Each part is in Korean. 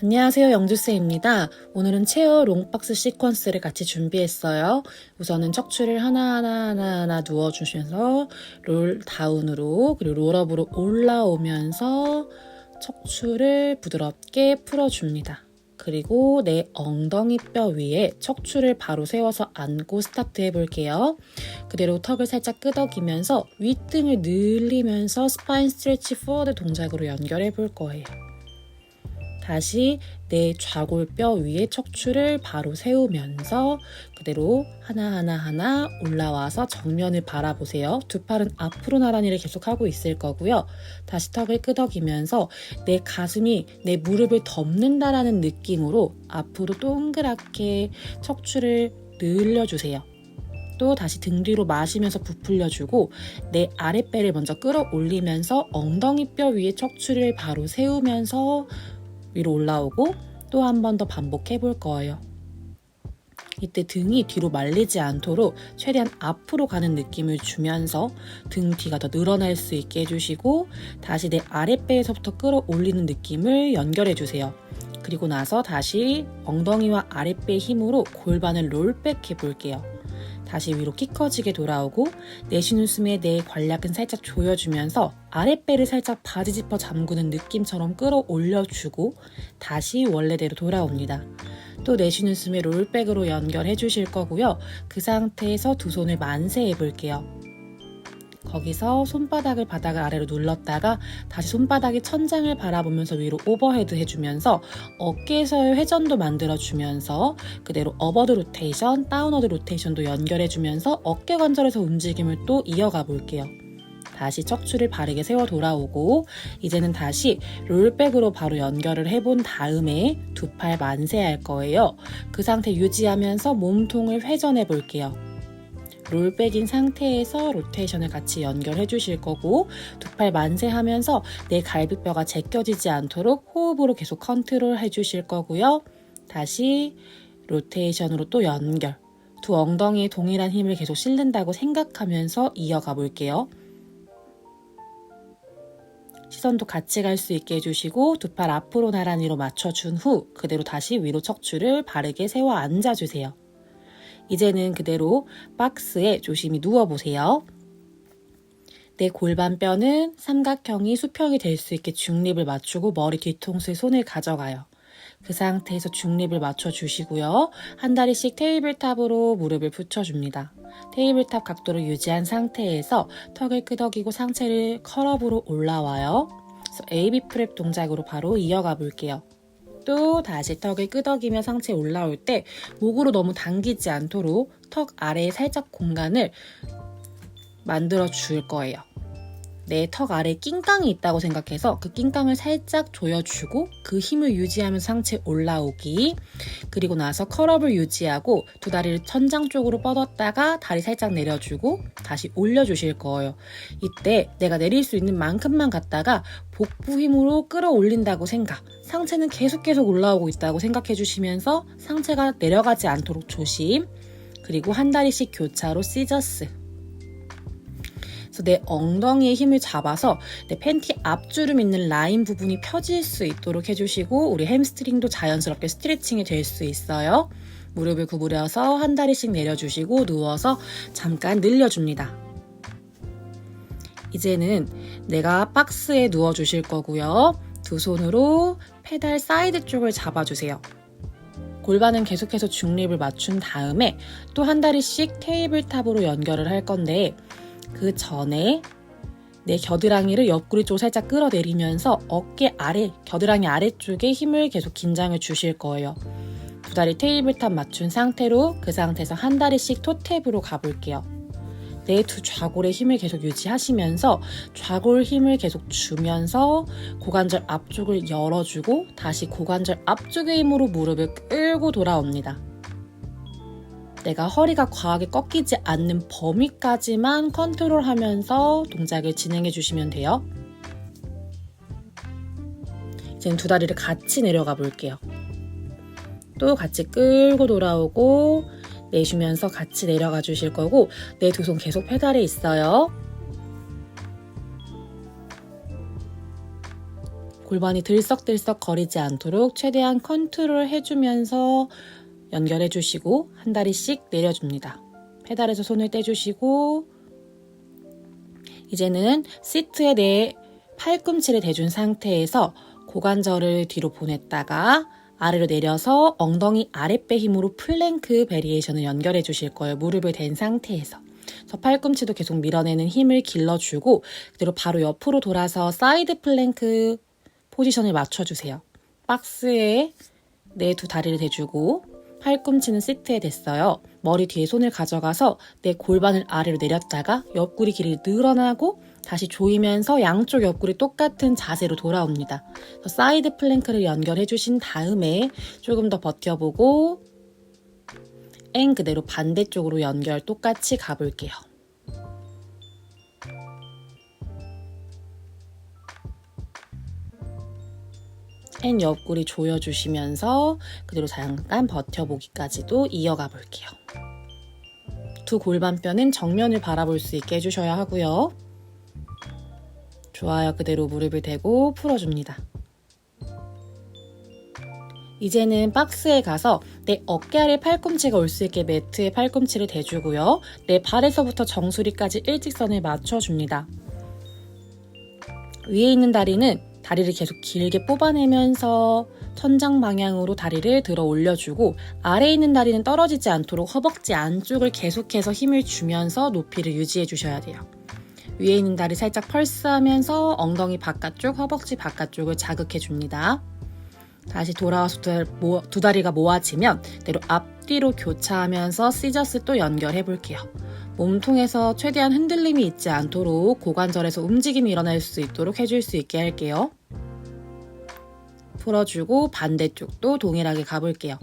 안녕하세요. 영주쌤입니다. 오늘은 체어 롱박스 시퀀스를 같이 준비했어요. 우선은 척추를 하나하나 하나하나 누워주셔서 롤 다운으로 그리고 롤업으로 올라오면서 척추를 부드럽게 풀어줍니다. 그리고 내 엉덩이 뼈 위에 척추를 바로 세워서 앉고 스타트 해볼게요. 그대로 턱을 살짝 끄덕이면서 윗등을 늘리면서 스파인 스트레치 포워드 동작으로 연결해 볼 거예요. 다시 내 좌골뼈 위에 척추를 바로 세우면서 그대로 하나하나 하나 올라와서 정면을 바라보세요. 두 팔은 앞으로 나란히를 계속하고 있을 거고요. 다시 턱을 끄덕이면서 내 가슴이 내 무릎을 덮는다라는 느낌으로 앞으로 동그랗게 척추를 늘려주세요. 또 다시 등 뒤로 마시면서 부풀려주고 내 아랫배를 먼저 끌어올리면서 엉덩이 뼈 위에 척추를 바로 세우면서 위로 올라오고 또 한 번 더 반복해 볼 거예요. 이때 등이 뒤로 말리지 않도록 최대한 앞으로 가는 느낌을 주면서 등 뒤가 더 늘어날 수 있게 해주시고 다시 내 아랫배에서부터 끌어올리는 느낌을 연결해 주세요. 그리고 나서 다시 엉덩이와 아랫배 힘으로 골반을 롤백 해 볼게요. 다시 위로 키 커지게 돌아오고 내쉬는 숨에 내 관략은 살짝 조여주면서 아랫배를 살짝 바지 지퍼 잠그는 느낌처럼 끌어올려주고 다시 원래대로 돌아옵니다. 또 내쉬는 숨에 롤백으로 연결해 주실 거고요. 그 상태에서 두 손을 만세해 볼게요. 거기서 손바닥을 바닥을 아래로 눌렀다가 다시 손바닥이 천장을 바라보면서 위로 오버헤드 해주면서 어깨에서의 회전도 만들어주면서 그대로 어버드 로테이션, 다운워드 로테이션도 연결해주면서 어깨 관절에서 움직임을 또 이어가 볼게요. 다시 척추를 바르게 세워 돌아오고 이제는 다시 롤백으로 바로 연결을 해본 다음에 두 팔 만세할 거예요. 그 상태 유지하면서 몸통을 회전해 볼게요. 롤백인 상태에서 로테이션을 같이 연결해 주실 거고 두 팔 만세하면서 내 갈비뼈가 제껴지지 않도록 호흡으로 계속 컨트롤 해 주실 거고요. 다시 로테이션으로 또 연결. 두 엉덩이에 동일한 힘을 계속 실른다고 생각하면서 이어가 볼게요. 시선도 같이 갈 수 있게 해주시고 두 팔 앞으로 나란히로 맞춰준 후 그대로 다시 위로 척추를 바르게 세워 앉아주세요. 이제는 그대로 박스에 조심히 누워보세요. 내 골반뼈는 삼각형이 수평이 될 수 있게 중립을 맞추고 머리 뒤통수에 손을 가져가요. 그 상태에서 중립을 맞춰주시고요. 한 다리씩 테이블탑으로 무릎을 붙여줍니다. 테이블탑 각도를 유지한 상태에서 턱을 끄덕이고 상체를 컬업으로 올라와요. AB 프랩 동작으로 바로 이어가 볼게요. 또 다시 턱을 끄덕이며 상체 올라올 때 목으로 너무 당기지 않도록 턱 아래에 살짝 공간을 만들어 줄 거예요. 내 턱 아래에 낑깡이 있다고 생각해서 그 낑깡을 살짝 조여주고 그 힘을 유지하면서 상체 올라오기. 그리고 나서 컬업을 유지하고 두 다리를 천장 쪽으로 뻗었다가 다리 살짝 내려주고 다시 올려주실 거예요. 이때 내가 내릴 수 있는 만큼만 갔다가 복부 힘으로 끌어올린다고 생각 상체는 계속 계속 올라오고 있다고 생각해 주시면서 상체가 내려가지 않도록 조심. 그리고 한 다리씩 교차로 시저스 그래서 내 엉덩이에 힘을 잡아서 내 팬티 앞주름 있는 라인 부분이 펴질 수 있도록 해주시고 우리 햄스트링도 자연스럽게 스트레칭이 될 수 있어요. 무릎을 구부려서 한 다리씩 내려주시고 누워서 잠깐 늘려줍니다. 이제는 내가 박스에 누워 주실 거고요. 두 손으로 페달 사이드 쪽을 잡아주세요. 골반은 계속해서 중립을 맞춘 다음에 또 한 다리씩 테이블탑으로 연결을 할 건데 그 전에 내 겨드랑이를 옆구리 쪽으로 살짝 끌어내리면서 어깨 아래, 겨드랑이 아래쪽에 힘을 계속 긴장을 주실 거예요. 두 다리 테이블탑 맞춘 상태로 그 상태에서 한 다리씩 토탭으로 가볼게요. 내 두 좌골의 힘을 계속 유지하시면서 좌골 힘을 계속 주면서 고관절 앞쪽을 열어주고 다시 고관절 앞쪽의 힘으로 무릎을 끌고 돌아옵니다. 내가 허리가 과하게 꺾이지 않는 범위까지만 컨트롤하면서 동작을 진행해 주시면 돼요. 이제는 두 다리를 같이 내려가 볼게요. 또 같이 끌고 돌아오고 내쉬면서 같이 내려가 주실 거고 내 두 손 계속 페달에 있어요. 골반이 들썩들썩 거리지 않도록 최대한 컨트롤 해주면서 연결해 주시고 한 다리씩 내려줍니다. 페달에서 손을 떼주시고 이제는 시트에 내 팔꿈치를 대준 상태에서 고관절을 뒤로 보냈다가 아래로 내려서 엉덩이 아랫배 힘으로 플랭크 베리에이션을 연결해 주실 거예요. 무릎을 댄 상태에서. 그래서 팔꿈치도 계속 밀어내는 힘을 길러주고 그대로 바로 옆으로 돌아서 사이드 플랭크 포지션을 맞춰주세요. 박스에 내 두 다리를 대주고 팔꿈치는 시트에 댔어요. 머리 뒤에 손을 가져가서 내 골반을 아래로 내렸다가 옆구리 길이 늘어나고 다시 조이면서 양쪽 옆구리 똑같은 자세로 돌아옵니다. 사이드 플랭크를 연결해 주신 다음에 조금 더 버텨보고 앵 그대로 반대쪽으로 연결 똑같이 가볼게요. 앤 옆구리 조여주시면서 그대로 잠깐 버텨보기까지도 이어가 볼게요. 두 골반뼈는 정면을 바라볼 수 있게 해주셔야 하고요. 좋아요. 그대로 무릎을 대고 풀어줍니다. 이제는 박스에 가서 내 어깨 아래 팔꿈치가 올 수 있게 매트에 팔꿈치를 대주고요. 내 발에서부터 정수리까지 일직선을 맞춰줍니다. 위에 있는 다리는 다리를 계속 길게 뽑아내면서 천장 방향으로 다리를 들어 올려주고 아래에 있는 다리는 떨어지지 않도록 허벅지 안쪽을 계속해서 힘을 주면서 높이를 유지해 주셔야 돼요. 위에 있는 다리 살짝 펄스하면서 엉덩이 바깥쪽, 허벅지 바깥쪽을 자극해 줍니다. 다시 돌아와서 두, 다리가 모아지면 그대로 앞뒤로 교차하면서 시저스 또 연결해 볼게요. 몸통에서 최대한 흔들림이 있지 않도록 고관절에서 움직임이 일어날 수 있도록 해줄 수 있게 할게요. 풀어주고 반대쪽도 동일하게 가볼게요.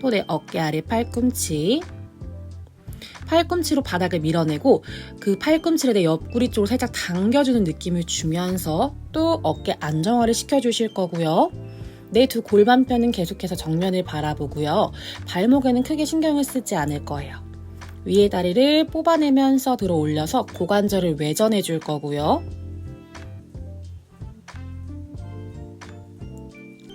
또 내 어깨 아래 팔꿈치 팔꿈치로 바닥을 밀어내고 그 팔꿈치를 내 옆구리 쪽으로 살짝 당겨주는 느낌을 주면서 또 어깨 안정화를 시켜주실 거고요. 내 두 골반뼈는 계속해서 정면을 바라보고요. 발목에는 크게 신경을 쓰지 않을 거예요. 위에 다리를 뽑아내면서 들어 올려서 고관절을 외전해 줄 거고요.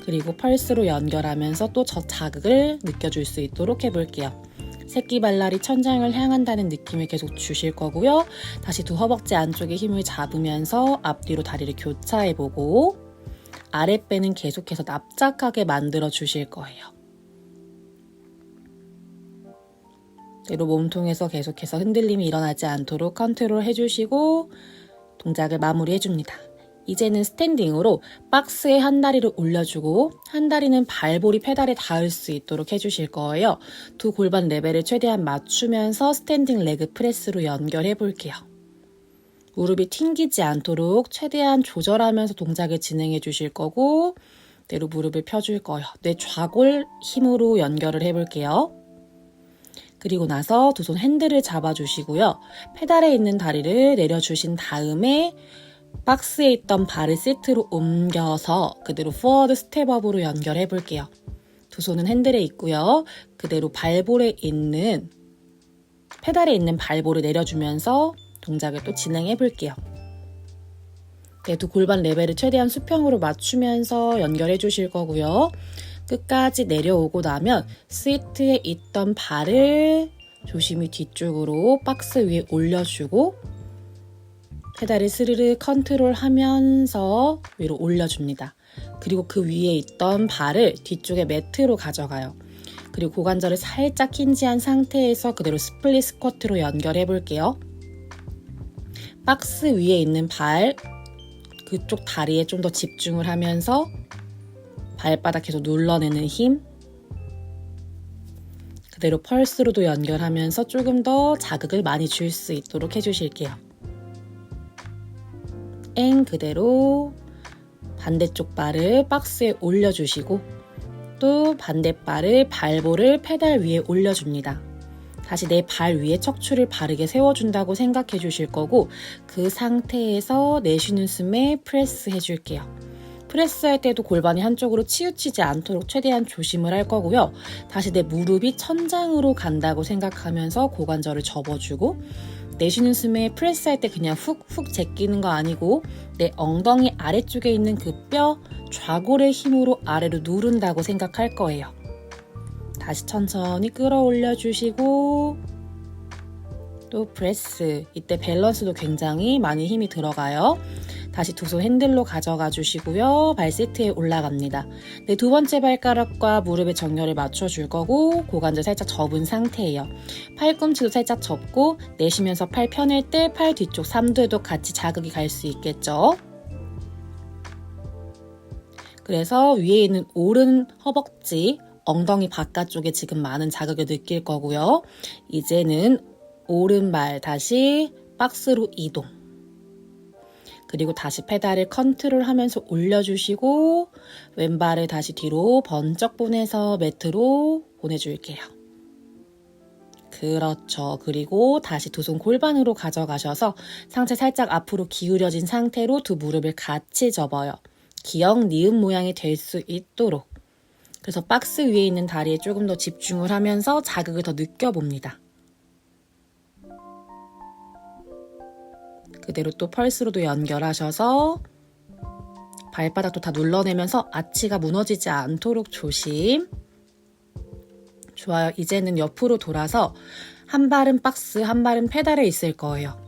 그리고 펄스로 연결하면서 또 저 자극을 느껴줄 수 있도록 해볼게요. 새끼 발랄이 천장을 향한다는 느낌을 계속 주실 거고요. 다시 두 허벅지 안쪽에 힘을 잡으면서 앞뒤로 다리를 교차해보고 아랫배는 계속해서 납작하게 만들어 주실 거예요. 그대로 몸통에서 계속해서 흔들림이 일어나지 않도록 컨트롤 해주시고 동작을 마무리해줍니다. 이제는 스탠딩으로 박스에 한 다리를 올려주고 한 다리는 발볼이 페달에 닿을 수 있도록 해주실 거예요. 두 골반 레벨을 최대한 맞추면서 스탠딩 레그 프레스로 연결해 볼게요. 무릎이 튕기지 않도록 최대한 조절하면서 동작을 진행해 주실 거고 내로 무릎을 펴줄 거예요. 내 좌골 힘으로 연결을 해볼게요. 그리고 나서 두 손 핸들을 잡아주시고요. 페달에 있는 다리를 내려주신 다음에 박스에 있던 발을 시트로 옮겨서 그대로 포워드 스텝업으로 연결해 볼게요. 두 손은 핸들에 있고요. 그대로 발볼에 있는 페달에 있는 발볼을 내려주면서 동작을 또 진행해 볼게요. 네, 두 골반 레벨을 최대한 수평으로 맞추면서 연결해 주실 거고요. 끝까지 내려오고 나면 시트에 있던 발을 조심히 뒤쪽으로 박스 위에 올려주고 페달을 스르르 컨트롤 하면서 위로 올려줍니다. 그리고 그 위에 있던 발을 뒤쪽에 매트로 가져가요. 그리고 고관절을 살짝 힌지한 상태에서 그대로 스플릿 스쿼트로 연결해 볼게요. 박스 위에 있는 발, 그쪽 다리에 좀 더 집중을 하면서 발바닥 계속 눌러내는 힘, 그대로 펄스로도 연결하면서 조금 더 자극을 많이 줄 수 있도록 해주실게요. 앵 그대로 반대쪽 발을 박스에 올려주시고 또 반대 발을 발볼을 페달 위에 올려줍니다. 다시 내 발 위에 척추를 바르게 세워준다고 생각해 주실 거고 그 상태에서 내쉬는 숨에 프레스 해줄게요. 프레스할 때도 골반이 한쪽으로 치우치지 않도록 최대한 조심을 할 거고요. 다시 내 무릎이 천장으로 간다고 생각하면서 고관절을 접어주고 내쉬는 숨에 프레스할 때 그냥 훅훅 제끼는 거 아니고 내 엉덩이 아래쪽에 있는 그 뼈 좌골의 힘으로 아래로 누른다고 생각할 거예요. 다시 천천히 끌어올려 주시고 또 프레스 이때 밸런스도 굉장히 많이 힘이 들어가요. 다시 두손 핸들로 가져가 주시고요. 발 시트에 올라갑니다. 네, 두 번째 발가락과 무릎의 정렬을 맞춰 줄 거고 고관절 살짝 접은 상태예요. 팔꿈치도 살짝 접고 내쉬면서 팔 펴낼 때 팔 뒤쪽 삼두에도 같이 자극이 갈 수 있겠죠. 그래서 위에 있는 오른 허벅지, 엉덩이 바깥쪽에 지금 많은 자극을 느낄 거고요. 이제는 오른발 다시 박스로 이동. 그리고 다시 페달을 컨트롤 하면서 올려주시고 왼발을 다시 뒤로 번쩍 보내서 매트로 보내줄게요. 그렇죠. 그리고 다시 두 손 골반으로 가져가셔서 상체 살짝 앞으로 기울여진 상태로 두 무릎을 같이 접어요. 기역 니은 모양이 될 수 있도록. 그래서 박스 위에 있는 다리에 조금 더 집중을 하면서 자극을 더 느껴봅니다. 그대로 또 펄스로도 연결하셔서 발바닥도 다 눌러내면서 아치가 무너지지 않도록 조심. 좋아요. 이제는 옆으로 돌아서 한 발은 박스, 한 발은 페달에 있을 거예요.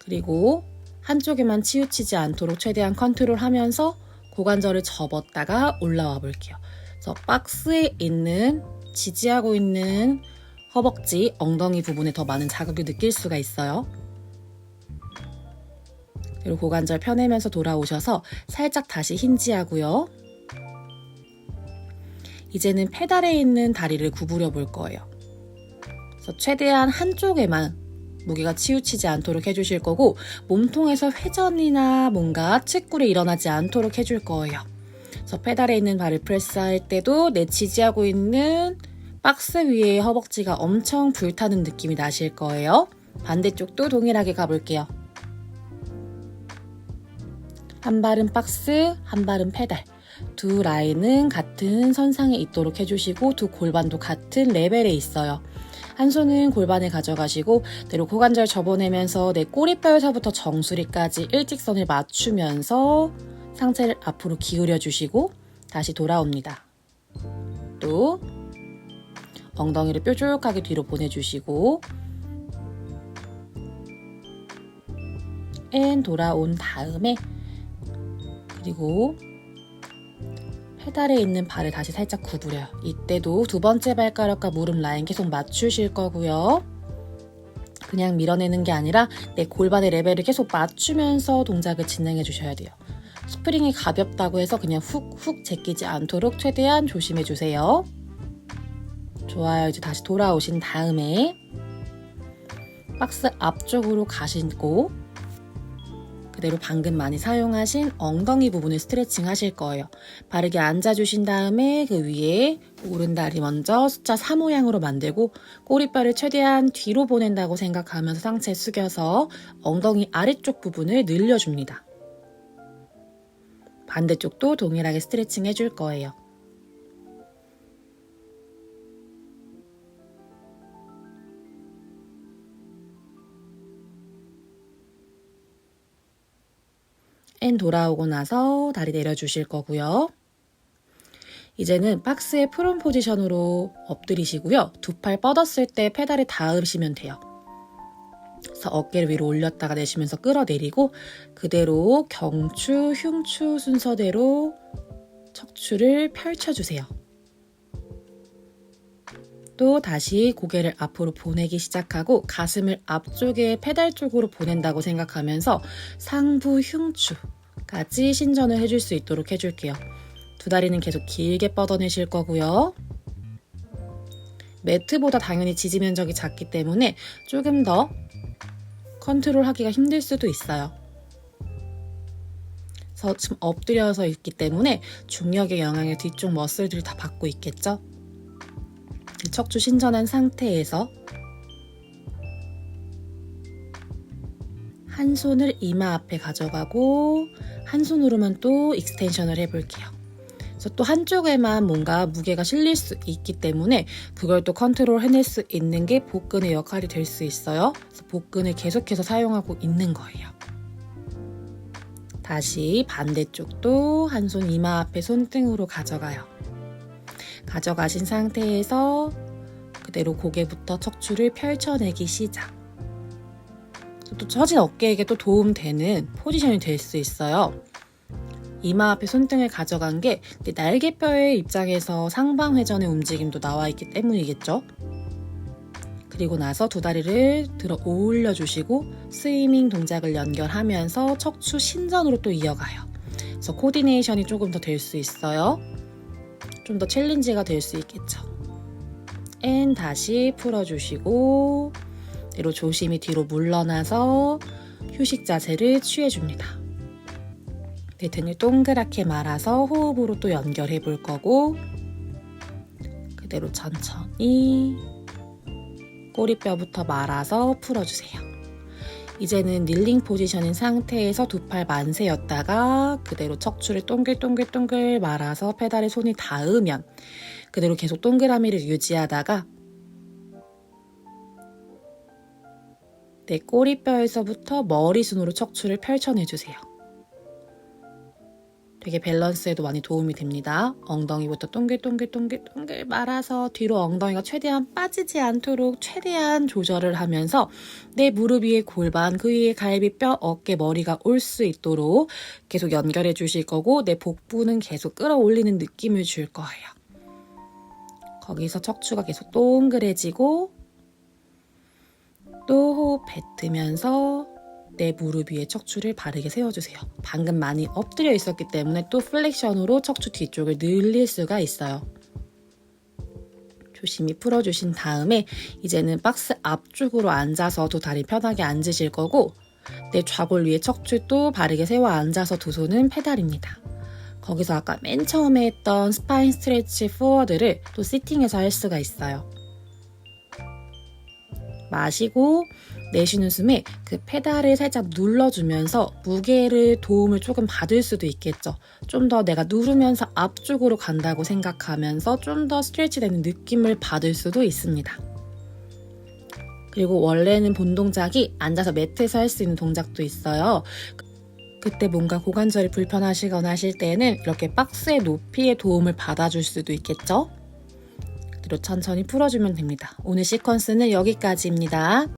그리고 한쪽에만 치우치지 않도록 최대한 컨트롤 하면서 고관절을 접었다가 올라와 볼게요. 그래서 박스에 있는 지지하고 있는 허벅지, 엉덩이 부분에 더 많은 자극을 느낄 수가 있어요. 그리고 고관절 펴내면서 돌아오셔서 살짝 다시 힌지하고요. 이제는 페달에 있는 다리를 구부려 볼 거예요. 그래서 최대한 한쪽에만 무게가 치우치지 않도록 해주실 거고 몸통에서 회전이나 뭔가 측굴이 일어나지 않도록 해줄 거예요. 그래서 페달에 있는 발을 프레스할 때도 내 지지하고 있는 박스 위에 허벅지가 엄청 불타는 느낌이 나실 거예요. 반대쪽도 동일하게 가볼게요. 한 발은 박스, 한 발은 페달. 두 라인은 같은 선상에 있도록 해주시고 두 골반도 같은 레벨에 있어요. 한 손은 골반에 가져가시고 내로 고관절 접어내면서 내 꼬리뼈에서부터 정수리까지 일직선을 맞추면서 상체를 앞으로 기울여 주시고 다시 돌아옵니다. 또 엉덩이를 뾰족하게 뒤로 보내주시고 앤 돌아온 다음에 그리고 페달에 있는 발을 다시 살짝 구부려요. 이때도 두 번째 발가락과 무릎 라인 계속 맞추실 거고요. 그냥 밀어내는 게 아니라 내 골반의 레벨을 계속 맞추면서 동작을 진행해 주셔야 돼요. 스프링이 가볍다고 해서 그냥 훅훅 제끼지 않도록 최대한 조심해 주세요. 좋아요. 이제 다시 돌아오신 다음에 박스 앞쪽으로 가시고 그대로 방금 많이 사용하신 엉덩이 부분을 스트레칭 하실 거예요. 바르게 앉아주신 다음에 그 위에 오른다리 먼저 숫자 4 모양으로 만들고 꼬리뼈를 최대한 뒤로 보낸다고 생각하면서 상체 숙여서 엉덩이 아래쪽 부분을 늘려줍니다. 반대쪽도 동일하게 스트레칭 해줄 거예요. 앤 돌아오고 나서 다리 내려주실 거고요. 이제는 박스의 프론 포지션으로 엎드리시고요. 두 팔 뻗었을 때 페달에 닿으시면 돼요. 그래서 어깨를 위로 올렸다가 내쉬면서 끌어내리고 그대로 경추, 흉추 순서대로 척추를 펼쳐주세요. 또 다시 고개를 앞으로 보내기 시작하고 가슴을 앞쪽에 페달 쪽으로 보낸다고 생각하면서 상부 흉추까지 신전을 해줄 수 있도록 해줄게요. 두 다리는 계속 길게 뻗어내실 거고요. 매트보다 당연히 지지 면적이 작기 때문에 조금 더 컨트롤 하기가 힘들 수도 있어요. 지금 엎드려서 있기 때문에 중력의 영향을 뒤쪽 머슬들이 다 받고 있겠죠? 척추 신전한 상태에서 한 손을 이마 앞에 가져가고 한 손으로만 또 익스텐션을 해볼게요. 그래서 또 한쪽에만 뭔가 무게가 실릴 수 있기 때문에 그걸 또 컨트롤 해낼 수 있는 게 복근의 역할이 될 수 있어요. 그래서 복근을 계속해서 사용하고 있는 거예요. 다시 반대쪽도 한 손 이마 앞에 손등으로 가져가요. 가져가신 상태에서 그대로 고개부터 척추를 펼쳐내기 시작. 또 처진 어깨에게 또 도움되는 포지션이 될 수 있어요. 이마 앞에 손등을 가져간 게 날개뼈의 입장에서 상방 회전의 움직임도 나와 있기 때문이겠죠. 그리고 나서 두 다리를 들어 올려 주시고 스위밍 동작을 연결하면서 척추 신전으로 또 이어가요. 그래서 코디네이션이 조금 더 될 수 있어요. 좀 더 챌린지가 될 수 있겠죠. 앤 다시 풀어주시고 뒤로 조심히 뒤로 물러나서 휴식 자세를 취해줍니다. 내 등을 동그랗게 말아서 호흡으로 또 연결해 볼 거고 그대로 천천히 꼬리뼈부터 말아서 풀어주세요. 이제는 닐링 포지션인 상태에서 두 팔 만세였다가 그대로 척추를 동글동글동글 말아서 페달에 손이 닿으면 그대로 계속 동그라미를 유지하다가 내 꼬리뼈에서부터 머리 순으로 척추를 펼쳐내주세요. 되게 밸런스에도 많이 도움이 됩니다. 엉덩이부터 동글동글동글동글 말아서 뒤로 엉덩이가 최대한 빠지지 않도록 최대한 조절을 하면서 내 무릎 위에 골반, 그 위에 갈비뼈, 어깨, 머리가 올 수 있도록 계속 연결해 주실 거고 내 복부는 계속 끌어올리는 느낌을 줄 거예요. 거기서 척추가 계속 동그래지고 또 호흡 뱉으면서 내 무릎 위에 척추를 바르게 세워주세요. 방금 많이 엎드려 있었기 때문에 또 플렉션으로 척추 뒤쪽을 늘릴 수가 있어요. 조심히 풀어주신 다음에 이제는 박스 앞쪽으로 앉아서 두 다리 편하게 앉으실 거고 내 좌골 위에 척추 또 바르게 세워 앉아서 두 손은 페달입니다. 거기서 아까 맨 처음에 했던 스파인 스트레치 포워드를 또 시팅해서 할 수가 있어요. 마시고 내쉬는 숨에 그 페달을 살짝 눌러주면서 무게를 도움을 조금 받을 수도 있겠죠. 좀 더 내가 누르면서 앞쪽으로 간다고 생각하면서 좀 더 스트레치 되는 느낌을 받을 수도 있습니다. 그리고 원래는 본 동작이 앉아서 매트에서 할 수 있는 동작도 있어요. 그때 뭔가 고관절이 불편하시거나 하실 때는 이렇게 박스의 높이의 도움을 받아줄 수도 있겠죠. 천천히 풀어주면 됩니다. 오늘 시퀀스는 여기까지입니다.